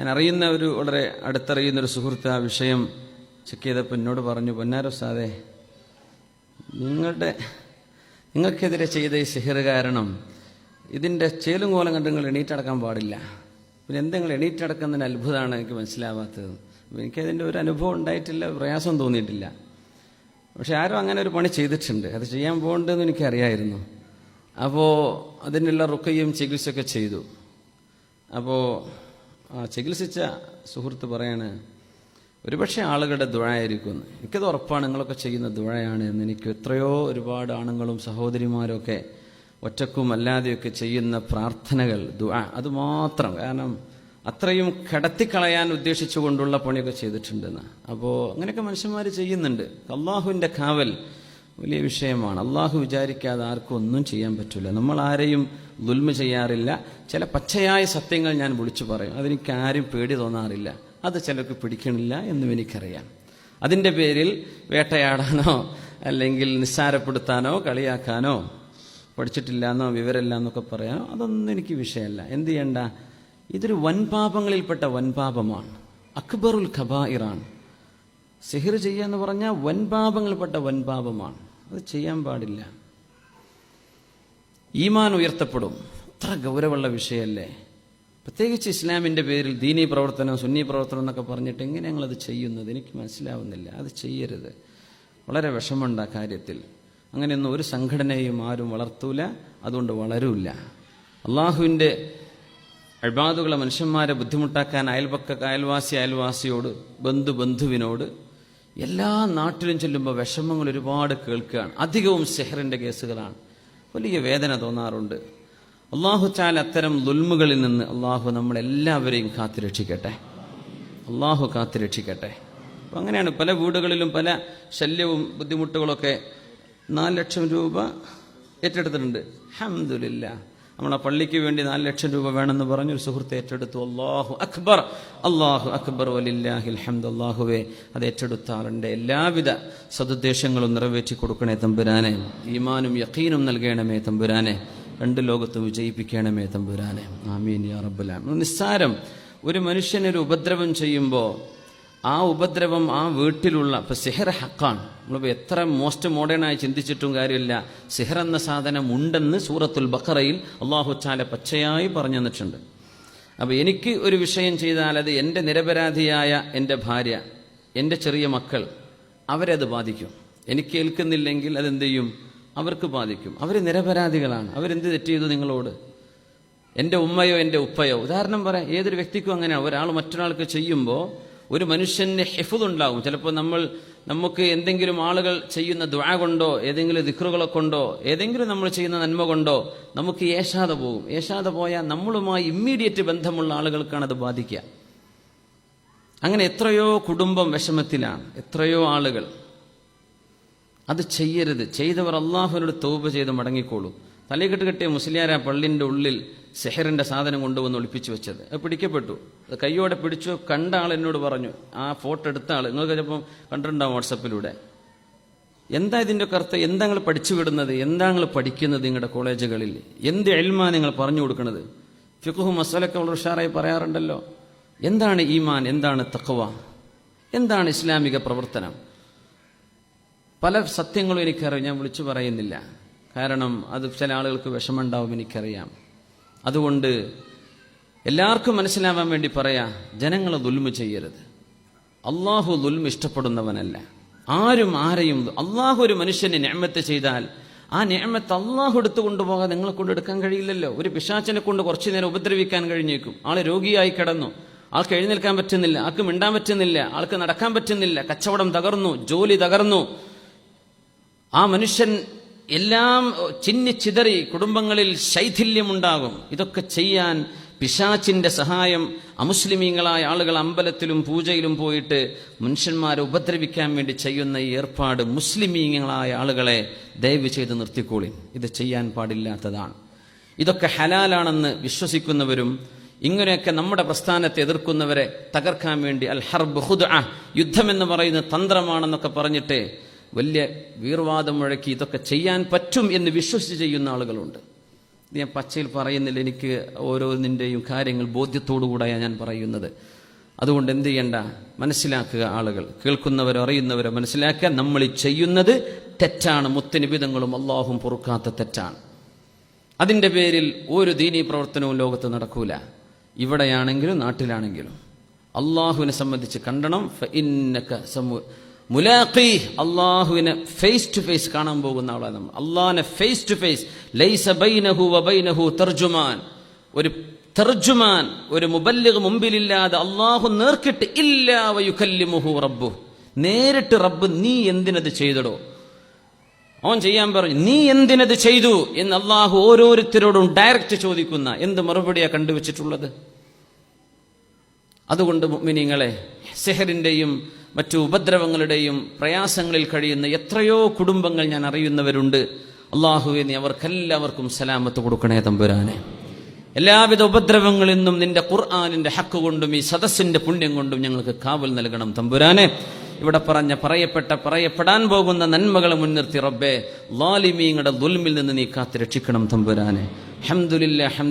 ഞാൻ അറിയുന്ന ഒരു വളരെ അടുത്തറിയുന്ന ഒരു സുഹൃത്ത് ആ വിഷയം ചെക്ക് ചെയ്തപ്പോൾ എന്നോട് പറഞ്ഞു പൊന്നാരോ സാതെ നിങ്ങളുടെ നിങ്ങൾക്കെതിരെ ചെയ്ത ഈ സിഹിർ കാരണം ഇതിന്റെ ചേലും കോലം കണ്ട് നിങ്ങൾ എണീറ്റടക്കാൻ പാടില്ല. പിന്നെ എന്തെങ്കിലും എണീറ്റടക്കുന്നതിന് അത്ഭുതമാണ് എനിക്ക് മനസ്സിലാവാത്തത്. എനിക്കതിന്റെ ഒരു അനുഭവം ഉണ്ടായിട്ടില്ല പ്രയാസം തോന്നിയിട്ടില്ല. പക്ഷെ ആരും അങ്ങനെ ഒരു പണി ചെയ്തിട്ടുണ്ട്. അത് ചെയ്യാൻ പോകണ്ടെന്ന് എനിക്കറിയായിരുന്നു. അപ്പോൾ അതിനുള്ള റുക്കയും ചികിത്സയൊക്കെ ചെയ്തു. അപ്പോൾ ചികിത്സിച്ച സുഹൃത്ത് പറയാണ് ഒരുപക്ഷെ ആളുകളുടെ ദുഴയായിരിക്കും. എനിക്കത് ഉറപ്പാണ് നിങ്ങളൊക്കെ ചെയ്യുന്ന ദുഴയാണ് എന്ന്. എനിക്ക് എത്രയോ ഒരുപാട് ആണുങ്ങളും സഹോദരിമാരൊക്കെ ഒറ്റക്കും അല്ലാതെയൊക്കെ ചെയ്യുന്ന പ്രാർത്ഥനകൾ ദുഴ അതുമാത്രം കാരണം അത്രയും കിടത്തിക്കളയാൻ ഉദ്ദേശിച്ചുകൊണ്ടുള്ള പണിയൊക്കെ ചെയ്തിട്ടുണ്ടെന്ന്. അപ്പോൾ അങ്ങനെയൊക്കെ മനുഷ്യന്മാർ ചെയ്യുന്നുണ്ട്. അള്ളാഹുവിന്റെ കാവൽ വലിയ വിഷയമാണ്. അള്ളാഹു വിചാരിക്കാതെ ആർക്കും ഒന്നും ചെയ്യാൻ പറ്റില്ല നമ്മൾ ആരെയും ദുൽമ ചെയ്യാറില്ല. ചില പച്ചയായ സത്യങ്ങൾ ഞാൻ വിളിച്ചു പറയും. അതെനിക്ക് ആരും പേടി തോന്നാറില്ല. അത് ചിലർക്ക് പിടിക്കണില്ല എന്നും എനിക്കറിയാം. അതിന്റെ പേരിൽ വേട്ടയാടാനോ അല്ലെങ്കിൽ നിസ്സാരപ്പെടുത്താനോ കളിയാക്കാനോ പഠിച്ചിട്ടില്ല എന്നോ വിവരമില്ല എന്നൊക്കെ പറയാനോ അതൊന്നും എനിക്ക് വിഷയമല്ല. എന്ത് ചെയ്യണ്ട? ഇതൊരു വൻപാപങ്ങളിൽപ്പെട്ട വൻപാപമാണ്. അക്ബറുൽ ഖബായിറാണ് സിഹിർ ചെയ്യുക എന്ന് പറഞ്ഞാൽ വൻപാപങ്ങളിൽപ്പെട്ട വൻപാപമാണ്. അത് ചെയ്യാൻ പാടില്ല. ഈമാൻ ഉയർത്തപ്പെടും. അത്ര ഗൗരവമുള്ള വിഷയമല്ലേ? പ്രത്യേകിച്ച് ഇസ്ലാമിന്റെ പേരിൽ ദീനീ പ്രവർത്തനം സുന്നി പ്രവർത്തനം എന്നൊക്കെ പറഞ്ഞിട്ട് എങ്ങനെ ഞങ്ങളത് ചെയ്യുന്നത്? എനിക്ക് മനസ്സിലാവുന്നില്ല. അത് ചെയ്യരുത്. വളരെ വിഷമമുണ്ട് ആ കാര്യത്തിൽ. അങ്ങനെയൊന്നും ഒരു സംഘടനയും ആരും വളർത്തൂല അതുകൊണ്ട് വളരൂല. അള്ളാഹുവിന്റെ അഴിബാദുകളെ മനുഷ്യന്മാരെ ബുദ്ധിമുട്ടാക്കാൻ അയൽപക്ക അയൽവാസി അയൽവാസിയോട് ബന്ധു ബന്ധുവിനോട് എല്ലാ നാട്ടിലും ചെല്ലുമ്പോൾ വിഷമങ്ങൾ ഒരുപാട് കേൾക്കുകയാണ്. അധികവും സെഹറിന്റെ കേസുകളാണ്. വലിയ വേദന തോന്നാറുണ്ട്. അള്ളാഹു ചാൽ അത്തരം ദുൽമുകളിൽ നിന്ന് അള്ളാഹു നമ്മളെല്ലാവരെയും കാത്തുരക്ഷിക്കട്ടെ. അള്ളാഹു കാത്തുരക്ഷിക്കട്ടെ. അപ്പം അങ്ങനെയാണ് പല വീടുകളിലും പല ശല്യവും ബുദ്ധിമുട്ടുകളൊക്കെ നാല് ലക്ഷം രൂപ ഏറ്റെടുത്തിട്ടുണ്ട്. ഹംദുലില്ല നമ്മളെ പള്ളിക്ക് വേണ്ടി നാല് ലക്ഷം രൂപ വേണമെന്ന് പറഞ്ഞു ഒരു സുഹൃത്ത് ഏറ്റെടുത്തു. അള്ളാഹു അക്ബർ. അള്ളാഹു അക്ബർ വലില്ലാഹിൽ ഹംദ്. അള്ളാഹുവെ അത് ഏറ്റെടുത്ത എല്ലാവിധ സതുദ്ദേശങ്ങളും നിറവേറ്റി കൊടുക്കണേ തമ്പുരാനെ. ഈമാനും യക്കീനും നൽകണമേ തമ്പുരാനെ. രണ്ട് ലോകത്തും വിജയിപ്പിക്കണമേ തമ്പുരാനെ. ആമീൻ യാ റബ്ബുലാം നിസ്സാരം. ഒരു മനുഷ്യനൊരു ഉപദ്രവം ചെയ്യുമ്പോൾ ആ ഉപദ്രവം ആ വീട്ടിലുള്ള ഇപ്പം സിഹർ ഹക്കാണ്. നമ്മളിപ്പോൾ എത്ര മോസ്റ്റ് മോഡേണായി ചിന്തിച്ചിട്ടും കാര്യമില്ല. സിഹർ എന്ന സാധനം ഉണ്ടെന്ന് സൂറത്തുൽ ബക്കറയിൽ അള്ളാഹു ചാല പച്ചയായി പറഞ്ഞു തന്നിട്ടുണ്ട്. അപ്പോൾ എനിക്ക് ഒരു വിഷയം ചെയ്താൽ അത് എന്റെ നിരപരാധിയായ എന്റെ ഭാര്യ എന്റെ ചെറിയ മക്കൾ അവരത് ബാധിക്കും. എനിക്ക് ഏൽക്കുന്നില്ലെങ്കിൽ അതെന്ത് ചെയ്യും? അവർക്ക് ബാധിക്കും. അവർ നിരപരാധികളാണ്. അവരെന്ത് തെറ്റ് ചെയ്തു നിങ്ങളോട്? എന്റെ ഉമ്മയോ എന്റെ ഉപ്പയോ? ഉദാഹരണം പറയാം. ഏതൊരു വ്യക്തിക്കും അങ്ങനെയാണ് ഒരാൾ മറ്റൊരാൾക്ക് ചെയ്യുമ്പോൾ ഒരു മനുഷ്യന് ഹെഫുദുണ്ടാവും. ചിലപ്പോൾ നമ്മൾ നമുക്ക് എന്തെങ്കിലും ആളുകൾ ചെയ്യുന്ന ദ്വാ കൊണ്ടോ ഏതെങ്കിലും ദിക്റുകളെ കൊണ്ടോ ഏതെങ്കിലും നമ്മൾ ചെയ്യുന്ന നന്മ കൊണ്ടോ നമുക്ക് ഏഷാതെ പോകും. ഏഷാതെ പോയാൽ നമ്മളുമായി ഇമ്മീഡിയറ്റ് ബന്ധമുള്ള ആളുകൾക്കാണ് അത് ബാധിക്കുക. അങ്ങനെ എത്രയോ കുടുംബം വിഷമത്തിലാണ്. എത്രയോ ആളുകൾ. അത് ചെയ്യരുത്. ചെയ്തവർ അള്ളാഹുവിനോട് തോപ് ചെയ്ത് മടങ്ങിക്കോളൂ. തലക്കെട്ട് കെട്ടിയ മുസ്ലിയാര പള്ളിന്റെ ഉള്ളിൽ സെഹറിന്റെ സാധനം കൊണ്ടുവന്ന് ഒളിപ്പിച്ചു വെച്ചത്. അത് പിടിക്കപ്പെട്ടു. അത് കയ്യോടെ പിടിച്ചു കണ്ട ആൾ എന്നോട് പറഞ്ഞു ആ ഫോട്ടോ എടുത്ത ആൾ നിങ്ങൾക്ക് ചിലപ്പം കണ്ടിട്ടുണ്ടാവും വാട്സപ്പിലൂടെ. എന്താ ഇതിന്റെ കറുത്ത എന്താ നിങ്ങൾ പഠിച്ചു വിടുന്നത്? എന്താ നിങ്ങൾ പഠിക്കുന്നത് നിങ്ങളുടെ കോളേജുകളിൽ? എന്ത് എൽമാ നിങ്ങൾ പറഞ്ഞു കൊടുക്കുന്നത് ഫിഖുഹു മസാലൊക്കെ വളരെ ഉഷാറായി പറയാറുണ്ടല്ലോ. എന്താണ് ഈമാൻ? എന്താണ് തഖവ? എന്താണ് ഇസ്ലാമിക പ്രവർത്തനം? പല സത്യങ്ങളും എനിക്കറിയാം. ഞാൻ വിളിച്ചു പറയുന്നില്ല. കാരണം അത് ചില ആളുകൾക്ക് വിഷമമുണ്ടാവും എനിക്കറിയാം. അതുകൊണ്ട് എല്ലാവർക്കും മനസ്സിലാവാൻ വേണ്ടി പറയാ ജനങ്ങൾ ദുൽമ ചെയ്യരുത്. അള്ളാഹു ദുൽമ ഇഷ്ടപ്പെടുന്നവനല്ല. ആരും ആരെയും അള്ളാഹു ഒരു മനുഷ്യനെ ഞാമത്ത് ചെയ്താൽ ആ ഞാമത്ത് അള്ളാഹു എടുത്തു കൊണ്ടുപോകാൻ നിങ്ങളെ കൊണ്ട് എടുക്കാൻ കഴിയില്ലല്ലോ. ഒരു പിശാച്ചിനെ കൊണ്ട് കുറച്ചു നേരം ഉപദ്രവിക്കാൻ കഴിഞ്ഞേക്കും. ആൾ രോഗിയായി കിടന്നു. ആൾക്ക് എഴുന്നേൽക്കാൻ പറ്റുന്നില്ല ആൾക്ക് മിണ്ടാൻ പറ്റുന്നില്ല ആൾക്ക് നടക്കാൻ പറ്റുന്നില്ല. കച്ചവടം തകർന്നു ജോലി തകർന്നു. ആ മനുഷ്യൻ എല്ലാം ചിന്നി ചിതറി കുടുംബങ്ങളിൽ ശൈഥില്യമുണ്ടാകും. ഇതൊക്കെ ചെയ്യാൻ പിശാച്ചിന്റെ സഹായം അമുസ്ലിമീങ്ങളായ ആളുകൾ അമ്പലത്തിലും പൂജയിലും പോയിട്ട് മനുഷ്യന്മാരെ ഉപദ്രവിക്കാൻ വേണ്ടി ചെയ്യുന്ന ഈ ഏർപ്പാട് മുസ്ലിമീങ്ങളായ ആളുകളെ ദയവ് ചെയ്ത് നിർത്തിക്കോളി. ഇത് ചെയ്യാൻ പാടില്ലാത്തതാണ്. ഇതൊക്കെ ഹലാലാണെന്ന് വിശ്വസിക്കുന്നവരും ഇങ്ങനെയൊക്കെ നമ്മുടെ പ്രസ്ഥാനത്തെ എതിർക്കുന്നവരെ തകർക്കാൻ വേണ്ടി അൽ ഹർബ് ഹുദ് യുദ്ധമെന്ന് പറയുന്ന തന്ത്രമാണെന്നൊക്കെ പറഞ്ഞിട്ട് വലിയ വീർവാദം മുഴക്കി ഇതൊക്കെ ചെയ്യാൻ പറ്റും എന്ന് വിശ്വസിച്ച് ചെയ്യുന്ന ആളുകളുണ്ട്. ഞാൻ പച്ചയിൽ പറയുന്നില്ല എനിക്ക് ഓരോന്നിന്റെയും കാര്യങ്ങൾ ബോധ്യത്തോടുകൂടെയാണ് ഞാൻ പറയുന്നത്. അതുകൊണ്ട് എന്ത് ചെയ്യണ്ട? മനസ്സിലാക്കുക ആളുകൾ. കേൾക്കുന്നവരോ അറിയുന്നവരോ മനസ്സിലാക്കുക നമ്മൾ ചെയ്യുന്നത് തെറ്റാണ്. മുത്തനിബിതങ്ങളും അള്ളാഹും പൊറുക്കാത്ത തെറ്റാണ്. അതിന്റെ പേരിൽ ഒരു ദീനീ പ്രവർത്തനവും ലോകത്ത് നടക്കൂല. ഇവിടെയാണെങ്കിലും നാട്ടിലാണെങ്കിലും. അള്ളാഹുവിനെ സംബന്ധിച്ച് കണ്ടണം. മുലാഖി അള്ളാഹുവിനെ ഫേസ് ടു ഫേസ് കാണാൻ പോകുന്ന ആളാണ് നമ്മൾ. അള്ളാഹിനെ ഫേസ് ടു ഫേസ് ലൈസ ബൈനഹു വബൈനഹു തർജുമാൻ ഒരു തർജുമാൻ ഒരു മുബല്ലിഗ് മുമ്പിലില്ലാതെ അള്ളാഹു നേർക്കിട്ട് ഇല്ലാ വയുക്കല്ലിമുഹു റബ്ബു. നേരിട്ട് റബ്ബ് നീ എന്തിനത് ചെയ്തടോ? അവൻ ചെയ്യാൻ പറഞ്ഞു നീ എന്തിനത് ചെയ്തു? എന്ന് അള്ളാഹു ഓരോരുത്തരോടും ഡയറക്റ്റ് ചോദിക്കുന്ന എന്ത് മറുപടിയാ കണ്ടുവച്ചിട്ടുള്ളത്? അതുകൊണ്ട് മിനിങ്ങളെ സെഹറിന്റെയും മറ്റു ഉപദ്രവങ്ങളുടെയും പ്രയാസങ്ങളിൽ കഴിയുന്ന എത്രയോ കുടുംബങ്ങൾ ഞാൻ അറിയുന്നവരുണ്ട്. അള്ളാഹുവെ അവർക്കെല്ലാവർക്കും സലാമത്ത് കൊടുക്കണേ തമ്പുരാനെ. എല്ലാവിധ ഉപദ്രവങ്ങളിൽ നിന്നും നിന്റെ ഖുർആാനിന്റെ ഹക്ക് കൊണ്ടും ഈ സദസ്സിന്റെ പുണ്യം കൊണ്ടും ഞങ്ങൾക്ക് കാവൽ നൽകണം തമ്പുരാനെ. ഇവിടെ പറഞ്ഞ പറയപ്പെട്ട പറയപ്പെടാൻ പോകുന്ന നന്മകളെ മുൻനിർത്തി റബ്ബെ ലാലിമീങ്ങളുടെ ദുൽമിൽ നിന്ന് നീ കാത്തിരക്ഷിക്കണം തമ്പുരാനെ. ഹംദുലില്ല ഹംദ